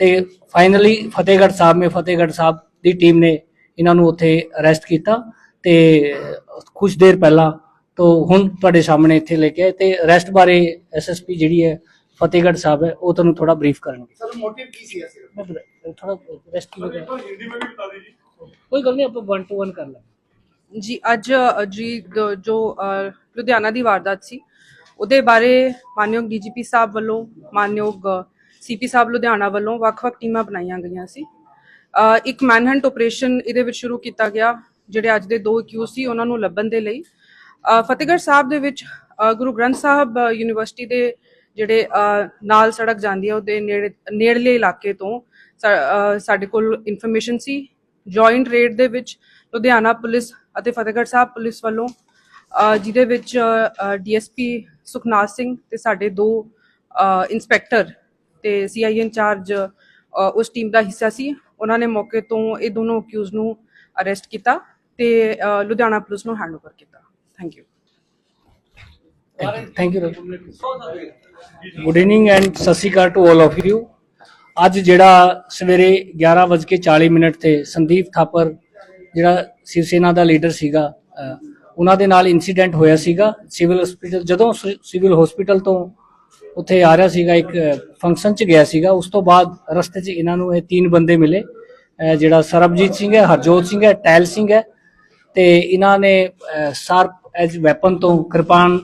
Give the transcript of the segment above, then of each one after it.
ਤੇ ਫਾਈਨਲੀ ਫਤਿਹਗੜ੍ਹ ਸਾਹਿਬ ਮੇ ਫਤਿਹਗੜ੍ਹ ਸਾਹਿਬ ਦੀ ਟੀਮ ਨੇ ਇਹਨਾਂ ਨੂੰ ਉੱਥੇ ਅਰੈਸਟ ਕੀਤਾ ਤੇ ਕੁਝ ਦੇਰ ਪਹਿਲਾਂ ਤੋਂ ਹੁਣ ਤੁਹਾਡੇ ਸਾਹਮਣੇ ਇੱਥੇ ਲੈ ਕੇ ਤੇ ਅਰੈਸਟ ਬਾਰੇ ਐਸਐਸਪੀ ਜਿਹੜੀ ਹੈ ਫਤਿਹਗੜ੍ਹ ਸਾਹਿਬ ਹੈ ਉਹ ਤੁਹਾਨੂੰ ਥੋੜਾ ਬਰੀਫ ਕਰਨਗੇ। ਸਰ ਮੋਟਿਵ ਕੀ ਸੀ ਅਸਲ ਥੋੜਾ ਰੈਸਟ ਹਿੰਦੀ ਵਿੱਚ ਕੋਈ ਗੱਲ ਨਹੀਂ ਆਪਾਂ 1 ਟੂ 1 ਕਰ ਲਾਂਗੇ। ਜੀ ਅੱਜ ਜੀ ਜੋ ਲੁਧਿਆਣਾ ਦੀ ਵਾਰਦਾਤ ਸੀ ਉਹਦੇ ਬਾਰੇ ਮਾਨਯੋਗ ਡੀਜੀਪੀ ਸਾਹਿਬ ਵੱਲੋਂ ਮਾਨਯੋਗ ਸੀਪੀ ਸਾਹਿਬ ਲੁਧਿਆਣਾ ਵੱਲੋਂ ਵੱਖ-ਵੱਖ ਟੀਮਾਂ ਬਣਾਈਆਂ ਗਈਆਂ ਸੀ। ਇੱਕ ਮੈਨਹੰਟ ਆਪਰੇਸ਼ਨ ਇਹਦੇ ਵਿੱਚ ਸ਼ੁਰੂ ਕੀਤਾ ਗਿਆ ਜਿਹੜੇ ਅੱਜ ਦੇ ਦੋ ਅਕਿਊਜ਼ ਸੀ ਉਹਨਾਂ ਨੂੰ ਲੱਭਣ ਦੇ ਲਈ। ਫਤਿਹਗੜ੍ਹ ਸਾਹਿਬ ਦੇ ਵਿੱਚ ਗੁਰੂ ਗ੍ਰੰਥ ਸਾਹਿਬ ਯੂਨੀਵਰਸਿਟੀ ਦੇ ਜਿਹੜੇ ਨਾਲ ਸੜਕ ਜਾਂਦੀ ਹੈ ਉਹਦੇ ਨੇੜੇ ਨੇੜਲੇ ਇਲਾਕੇ ਤੋਂ ਸਾ- ਸਾਡੇ ਕੋਲ ਇਨਫੋਰਮੇਸ਼ਨ ਸੀ। ਜੁਆਇੰਟ ਰੇਡ ਦੇ ਵਿੱਚ ਲੁਧਿਆਣਾ ਪੁਲਿਸ ਅਤੇ ਫਤਿਹਗੜ੍ਹ ਸਾਹਿਬ ਪੁਲਿਸ ਵੱਲੋਂ ਜਿਹਦੇ ਵਿੱਚ ਡੀਐਸਪੀ ਸੁਖਨਾਥ ਸਿੰਘ ਤੇ ਸਾਡੇ ਦੋ ਅ, ਇੰਸਪੈਕਟਰ ਤੇ ਸੀਆਈ ਇੰਚਾਰਜ ਉਸ ਟੀਮ ਦਾ ਹਿੱਸਾ ਸੀ। ਉਹਨਾਂ ਨੇ ਮੌਕੇ ਤੋਂ ਇਹ ਦੋਨੋਂ ਅਕਿਊਜ਼ ਨੂੰ ਅਰੈਸਟ ਕੀਤਾ ਤੇ ਲੁਧਿਆਣਾ ਪੁਲਿਸ ਨੂੰ ਹੈਂਡਓਵਰ ਕੀਤਾ। Thank you thank you good evening and ਸਤਿ ਸ਼੍ਰੀ ਅਕਾਲ ਟੂ ਆਲ ਆਫ ਯੂ ਅੱਜ ਜਿਹੜਾ ਸਵੇਰੇ 11:40 ਮਿੰਟ ਤੇ ਸੰਦੀਪ ਥਾਪਰ ਜਿਹੜਾ ਸ਼ਿਵ ਸੈਨਾ ਦਾ ਲੀਡਰ ਸੀਗਾ ਉਹਨਾਂ ਦੇ ਨਾਲ ਇਨਸੀਡੈਂਟ ਹੋਇਆ ਸੀਗਾ। ਸਿਵਲ ਹਸਪੀਟਲ ਜਦੋਂ ਸਿਵਲ ਹਸਪੀਟਲ ਤੋਂ ਉੱਥੇ ਆ ਰਿਹਾ ਸੀਗਾ, ਇੱਕ ਫੰਕਸ਼ਨ 'ਚ ਗਿਆ ਸੀਗਾ। ਉਸ ਤੋਂ ਬਾਅਦ ਰਸਤੇ 'ਚ ਇਹਨਾਂ ਨੂੰ ਇਹ ਤਿੰਨ ਬੰਦੇ ਮਿਲੇ। ਜਿਹੜਾ ਸਰਬਜੀਤ ਸਿੰਘ ਹੈ, ਹਰਜੋਤ ਸਿੰਘ ਹੈ ਟੈਲ ਸਿੰਘ ਹੈ ਤੇ ਇਹਨਾਂ ਨੇ ਸ਼ਾਰਪ ਐਜ ਵੈਪਨ ਤੋਂ ਕਿਰਪਾਨ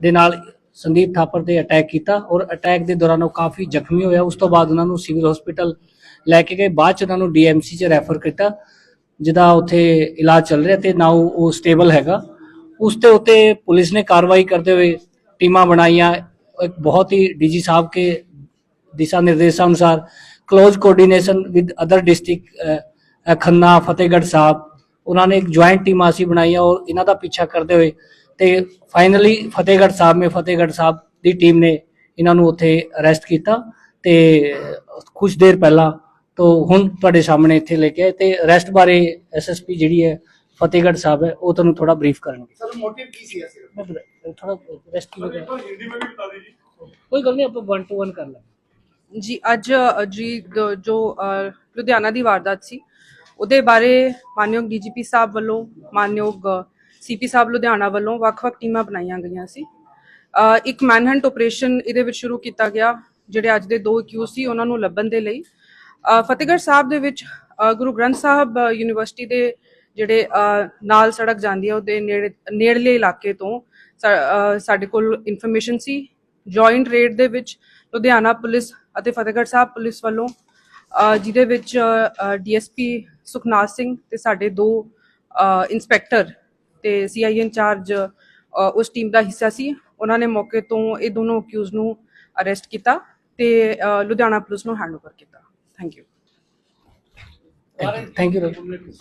ਦੇ ਨਾਲ ਸੰਦੀਪ ਥਾਪਰ ਤੇ ਅਟੈਕ ਕੀਤਾ ਔਰ ਅਟੈਕ ਦੇ ਦੌਰਾਨ ਉਹ ਕਾਫੀ ਜ਼ਖਮੀ ਹੋਇਆ। ਉਸ ਤੋਂ ਬਾਅਦ ਉਹਨਾਂ ਨੂੰ ਸਿਵਲ ਹਸਪੀਟਲ ਲੈ ਕੇ ਗਏ। ਬਾਅਦ ਚ ਉਹਨਾਂ ਨੂੰ ਡੀਐਮਸੀ ਚ ਰੈਫਰ ਕੀਤਾ, ਜਿਹਦਾ ਉੱਥੇ ਇਲਾਜ ਚੱਲ ਰਿਹਾ ਤੇ ਨਾਓ ਉਹ ਸਟੇਬਲ ਹੈਗਾ। ਉਸ ਤੇ ਉੱਤੇ ਪੁਲਿਸ ਨੇ ਕਾਰਵਾਈ ਕਰਦੇ ਹੋਏ ਟੀਮਾਂ ਬਣਾਈਆਂ। ਇੱਕ ਬਹੁਤ ਹੀ ਡੀਜੀ ਸਾਹਿਬ ਕੇ ਦਿਸ਼ਾ ਨਿਰਦੇਸ਼ਾਂ ਅਨੁਸਾਰ close coordination with other Khanna, Fatehgarh Sahib, ਉਹਨਾਂ ਨੇ ਇੱਕ ਜੁਆਇੰਟ ਟੀਮਾਂ ਅਸੀਂ ਬਣਾਈਆਂ ਔਰ ਇਹਨਾਂ ਦਾ ਪਿੱਛਾ ਕਰਦੇ ਹੋਏ ਤੇ ਫਾਈਨਲੀ ਫਤਿਹਗੜ੍ਹ ਸਾਹਿਬ ਮੇ ਫਤਿਹਗੜ੍ਹ ਸਾਹਿਬ ਦੀ ਟੀਮ ਨੇ ਇਹਨਾਂ ਨੂੰ ਉੱਥੇ ਅਰੈਸਟ ਕੀਤਾ ਤੇ ਕੁਝ ਦੇਰ ਪਹਿਲਾਂ ਤੋਂ ਹੁਣ ਤੁਹਾਡੇ ਸਾਹਮਣੇ ਇੱਥੇ ਲੈ ਕੇ ਆਏ ਤੇ ਅਰੈਸਟ ਬਾਰੇ ਐਸਐਸਪੀ ਜਿਹੜੀ ਹੈ ਫਤਿਹਗੜ੍ਹ ਸਾਹਿਬ ਹੈ ਉਹ ਤੁਹਾਨੂੰ ਥੋੜਾ ਬਰੀਫ ਕਰਨਗੇ। ਸਰ ਮੋਟਿਵ ਕੀ ਸੀ ਅਸਲ ਥੋੜਾ ਰੈਸਟ ਕੋਈ ਗੱਲ ਨਹੀਂ ਆਪਾਂ 1 ਟੂ 1 ਕਰ ਲਾਂਗੇ। ਜੀ ਅੱਜ ਜੀ ਜੋ ਲੁਧਿਆਣਾ ਦੀ ਵਾਰਦਾਤ ਸੀ ਉਹਦੇ ਬਾਰੇ ਮਾਨਯੋਗ ਡੀਜੀਪੀ ਸਾਹਿਬ ਵੱਲੋਂ ਮਾਨਯੋਗ ਸੀਪੀ ਸਾਹਿਬ ਲੁਧਿਆਣਾ ਵੱਲੋਂ ਵੱਖ-ਵੱਖ ਟੀਮਾਂ ਬਣਾਈਆਂ ਗਈਆਂ ਸੀ। ਇੱਕ ਮੈਨਹੰਟ ਆਪਰੇਸ਼ਨ ਇਹਦੇ ਵਿੱਚ ਸ਼ੁਰੂ ਕੀਤਾ ਗਿਆ ਜਿਹੜੇ ਅੱਜ ਦੇ ਦੋ ਕਿਊ ਸੀ ਉਹਨਾਂ ਨੂੰ ਲੱਭਣ ਦੇ ਲਈ। ਫਤਿਹਗੜ੍ਹ ਸਾਹਿਬ ਦੇ ਵਿੱਚ ਗੁਰੂ ਗ੍ਰੰਥ ਸਾਹਿਬ ਯੂਨੀਵਰਸਿਟੀ ਦੇ ਜਿਹੜੇ ਨਾਲ ਸੜਕ ਜਾਂਦੀ ਹੈ ਉਹਦੇ ਨੇੜੇ ਨੇੜਲੇ ਇਲਾਕੇ ਤੋਂ ਸਾਡੇ ਕੋਲ ਇਨਫੋਰਮੇਸ਼ਨ ਸੀ। ਜੁਆਇੰਟ ਰੇਡ ਦੇ ਵਿੱਚ ਲੁਧਿਆਣਾ ਪੁਲਿਸ ਅਤੇ ਫਤਿਹਗੜ੍ਹ ਸਾਹਿਬ ਪੁਲਿਸ ਵੱਲੋਂ ਜਿਹਦੇ ਵਿੱਚ ਡੀਐਸਪੀ ਸੁਖਨਾਥ ਸਿੰਘ ਤੇ ਸਾਡੇ ਦੋ ਅ, ਇੰਸਪੈਕਟਰ ਤੇ ਸੀਆਈ ਇੰਚਾਰਜ ਉਸ ਟੀਮ ਦਾ ਹਿੱਸਾ ਸੀ। ਉਹਨਾਂ ਨੇ ਮੌਕੇ ਤੋਂ ਇਹ ਦੋਨੋਂ ਅਕਿਊਜ਼ ਨੂੰ ਅਰੈਸਟ ਕੀਤਾ ਤੇ ਲੁਧਿਆਣਾ ਪੁਲਿਸ ਨੂੰ ਹੈਂਡਓਵਰ ਕੀਤਾ। Thank you thank you